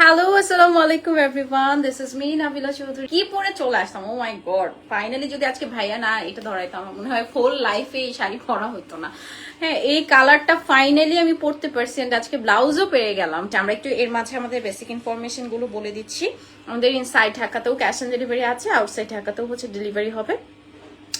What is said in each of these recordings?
Hello আসসালামু আলাইকুম everyone this is me Nabila Chowdhury কি পরে চলে আসতাম? ও মাই গড ফাইনালি যদি আজকে ভাইয়া না এটা ধরাইতাম মনে হয় ফুল লাইফে এই শাড়ি পরা হতো না। হ্যাঁ এই কালারটা ফাইনালি আমি পরতে পারছি and আজকে ব্লাউজও পেয়ে গেলাম। আমরা একটু এর মাঝে আমাদের বেসিক ইনফরমেশনগুলো বলে দিচ্ছি। আমাদের ইনসাইড ঢাকাতেও ক্যাশ অন ডেলিভারি আছে আউটসাইড ঢাকাতেও হচ্ছে ডেলিভারি হবে।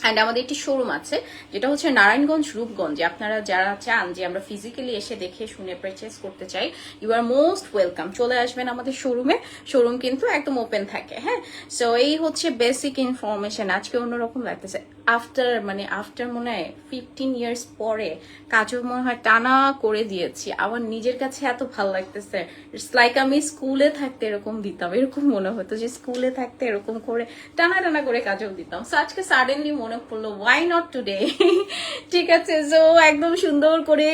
অ্যান্ড আমাদের একটি শোরুম আছে, যেটা হচ্ছে নারায়ণগঞ্জ রূপগঞ্জে। আপনারা যারা চান যে আমরা ফিজিক্যালি এসে দেখে শুনে পারচেস করতে চাই ইউ আর মোস্ট ওয়েলকাম চলে আসবেন আমাদের শোরুমে শোরুম কিন্তু একদম ওপেন থাকে হ্যাঁ? সো এই হচ্ছে বেসিক ইনফরমেশন আজকে অন্যরকম লাগতেছে। আফটার মানে আফটার মনে হয় ফিফটিন ইয়ার্স পরে কাজও মনে হয় টানা করে দিয়েছি। আমার নিজের কাছে এত ভালো লাগতেছে। ইটস লাইক আমি স্কুলে থাকতে এরকম দিতাম। এরকম মনে হতো যে স্কুলে থাকতে এরকম করে, টানা টানা করে কাজও দিতাম। সো আজকে সাডেনলি মনে পড়ল ওয়াই নট টুডে ঠিক আছে সো একদম সুন্দর করে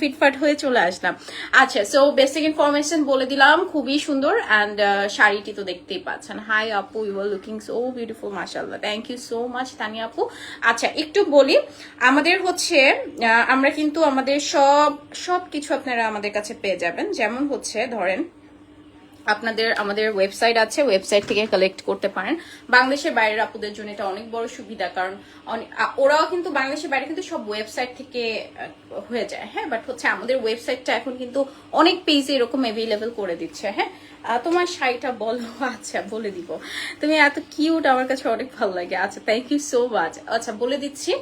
ফিটফাট হয়ে চলে আসলাম। আচ্ছা সো বেসিক ইনফরমেশন বলে দিলাম, খুবই সুন্দর অ্যান্ড শাড়িটি তো দেখতেই পাচ্ছেন। হাই আপু you are looking so beautiful মাশাল্লাহ thank you so much Tania আপু। আচ্ছা একটু বলি, আমাদের হচ্ছে আমরা কিন্তু আমাদের সব সব কিছু আপনারা আমাদের কাছে পেয়ে যাবেন। যেমন হচ্ছে, ধরেন আপনাদের, আমাদের ওয়েবসাইট আছে ওয়েবসাইট থেকে কালেক্ট করতে পারেন। বাংলাদেশের বাইরের আপুদের জন্য এটা অনেক বড় সুবিধা, কারণ ওরাও কিন্তু বাংলাদেশের বাইরে কিন্তু সব ওয়েবসাইট থেকে হয়ে যায় হ্যাঁ? বাট হচ্ছে আমাদের ওয়েবসাইটটা এখন কিন্তু অনেক পেজে এরকম অ্যাভেলেবেল করে দিচ্ছে হ্যাঁ? তোমার শাড়িটা বলো। আচ্ছা বলে দিব। তুমি এত কিউট আমার কাছে অনেক ভালো লাগে। আচ্ছা থ্যাংক ইউ সো মাচ আচ্ছা বলে দিচ্ছি।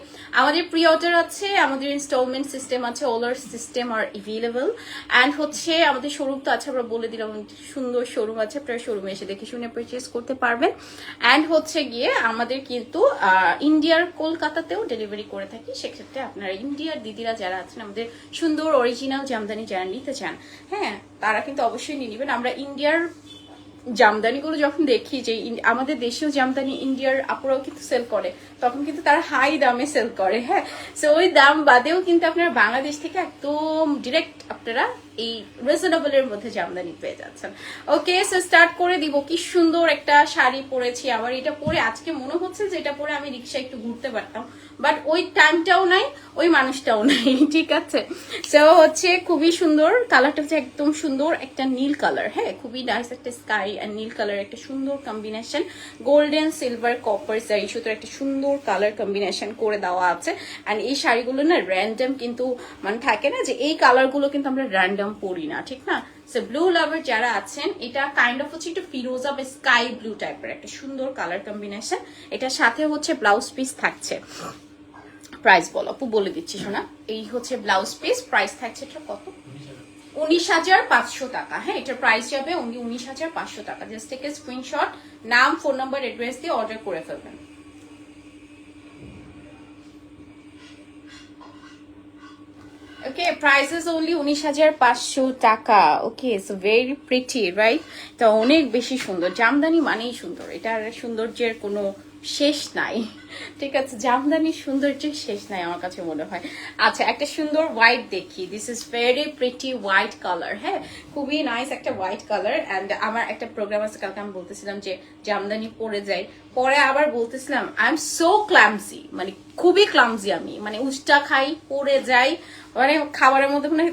আমাদের প্রি অর্ডার আছে, আমাদের ইনস্টলমেন্ট সিস্টেম আছে ওলার সিস্টেম আর এভেলেবল অ্যান্ড হচ্ছে, আমাদের শোরুম তো আছে, আমরা বলে দিলাম, সুন্দর শোরুম আছে, আপনারা শোরুমে এসে দেখে শুনে পারচেস করতে পারবেন। অ্যান্ড হচ্ছে গিয়ে, আমাদের কিন্তু ইন্ডিয়ার কলকাতাতেও ডেলিভারি করে থাকি। সেক্ষেত্রে আপনারা ইন্ডিয়ার দিদিরা যারা আছেন, আমাদের সুন্দর অরিজিনাল জামদানি যারা নিতে চান হ্যাঁ তারা কিন্তু অবশ্যই নিয়ে নেবেন। আমরা ইন্ডিয়ার জামদানিগুলো যখন দেখি যে আমাদের দেশীয় জামদানি ইন্ডিয়ার আপুরাও কিন্তু সেল করে, তখন কিন্তু তারা হাই দামে সেল করে হ্যাঁ? সো ওই দাম বাদেও কিন্তু আপনারা বাংলাদেশ থেকে একদম ডিরেক্ট আপনারা এই রিজনেবল এর মধ্যে জামদানি পেয়ে যাচ্ছেন। ওকে সো স্টার্ট করে দিব। কি সুন্দর একটা শাড়ি পরেছি আমার এটা পরে আজকে মনে হচ্ছে যে এটা পরে আমি রিক্সা একটু ঘুরতে পারতাম। বাট ওই টাইমটাও নাই, ওই মানুষটাও নাই, ঠিক আছে? সো হচ্ছে খুবই সুন্দর কালারটা হচ্ছে একদম সুন্দর, একটা নীল কালার হ্যাঁ? খুবই নাইস একটা স্কাই আর নীল কালার একটা সুন্দর কম্বিনেশন গোল্ডেন সিলভার কপার জারি সুতোর একটা সুন্দর কালার কম্বিনেশন করে দেওয়া আছে। অ্যান্ড এই শাড়িগুলো না র্যান্ডম কিন্তু মানে থাকে না যে এই কালারগুলো কিন্তু আমরা র্যান্ডম পরি না, ঠিক না? ব্লু লাভার যারা আছেন, এটা কাইন্ড অফ হচ্ছে একটু ফিরোজা বা স্কাই ব্লু টাইপের একটা সুন্দর কালার কম্বিনেশন এটার সাথে হচ্ছে ব্লাউজ পিস থাকছে। প্রাইস বলো, আপু বলে দিচ্ছি, শোনা। এই হচ্ছে ব্লাউজ পিস প্রাইস থাকছে এটা কত? উনিশ হাজার পাঁচশো টাকা। হ্যাঁ এটার প্রাইস যাবে অনলি উনিশ হাজার পাঁচশো টাকা। জাস্ট থেকে স্ক্রিনশট নাম ফোন নাম্বার অ্যাড্রেস দিয়ে অর্ডার করে ফেলবেন। ওকে প্রাইসেস অনলি উনিশ হাজার পাঁচশো টাকা। Okay so very pretty right তো অনেক বেশি সুন্দর। জামদানি মানেই সুন্দর। এটার সৌন্দর্যের কোনো শেষ নাই। ঠিক আছে জামদানির সৌন্দর্যের শেষ নাই আমার কাছে মনে হয়। আচ্ছা একটা সুন্দর হোয়াইট দেখি। This is very pretty white colour হ্যাঁ? খুবই নাইস একটা হোয়াইট কালার অ্যান্ড আমার একটা প্রোগ্রাম আছে, কালকে আমি বলতেছিলাম যে জামদানি পরে যাই। পরে আবার বলতেছিলাম আই এম সো ক্লামসি মানে খুবই ক্লামসি আমি। মানে উষ্টা খাই, পরে যাই। মানে খাবারের মধ্যে মানে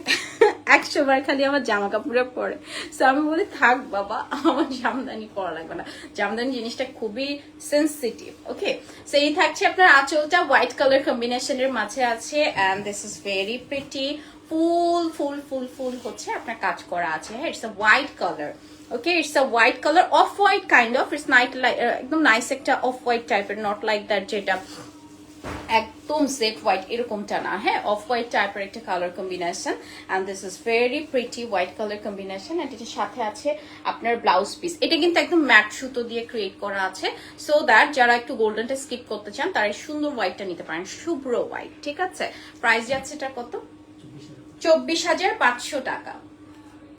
একশো বার খালি আমার জামা কাপড়ে পরে। সো আমি বলি, থাক বাবা, আমার জামদানি পরা লাগবে না। জামদানি জিনিসটা খুবই সেন্সিটিভ ওকে সো এই থাকছে আপনার আঁচলটা হোয়াইট কালার কম্বিনেশনের মাঝে আছে and this is very pretty ফুল ফুল ফুল ফুল হচ্ছে আপনার কাজ করা আছে। হ্যাঁ it's a white colour okay it's a white colour off white kind of it's night একদম নাইস একটা অফ হোয়াইট টাইপের নট লাইক দ্যাট যেটা একদম জেড হোয়াইট এরকমটা না। হ্যাঁ অফ হোয়াইট টাইপের একটা colour combination and this is very pretty white colour combination and এটার সাথে আছে আপনার ব্লাউজ পিস এটা কিন্তু একদম ম্যাট সুতো দিয়ে ক্রিয়েট করা আছে সো দ্যাট যারা একটু গোল্ডেনটা স্কিপ করতে চান তারা সুন্দর হোয়াইটটা নিতে পারেন। শুভ্র হোয়াইট ঠিক আছে? প্রাইস যাচ্ছে এটা কত? চব্বিশ হাজার পাঁচশো টাকা।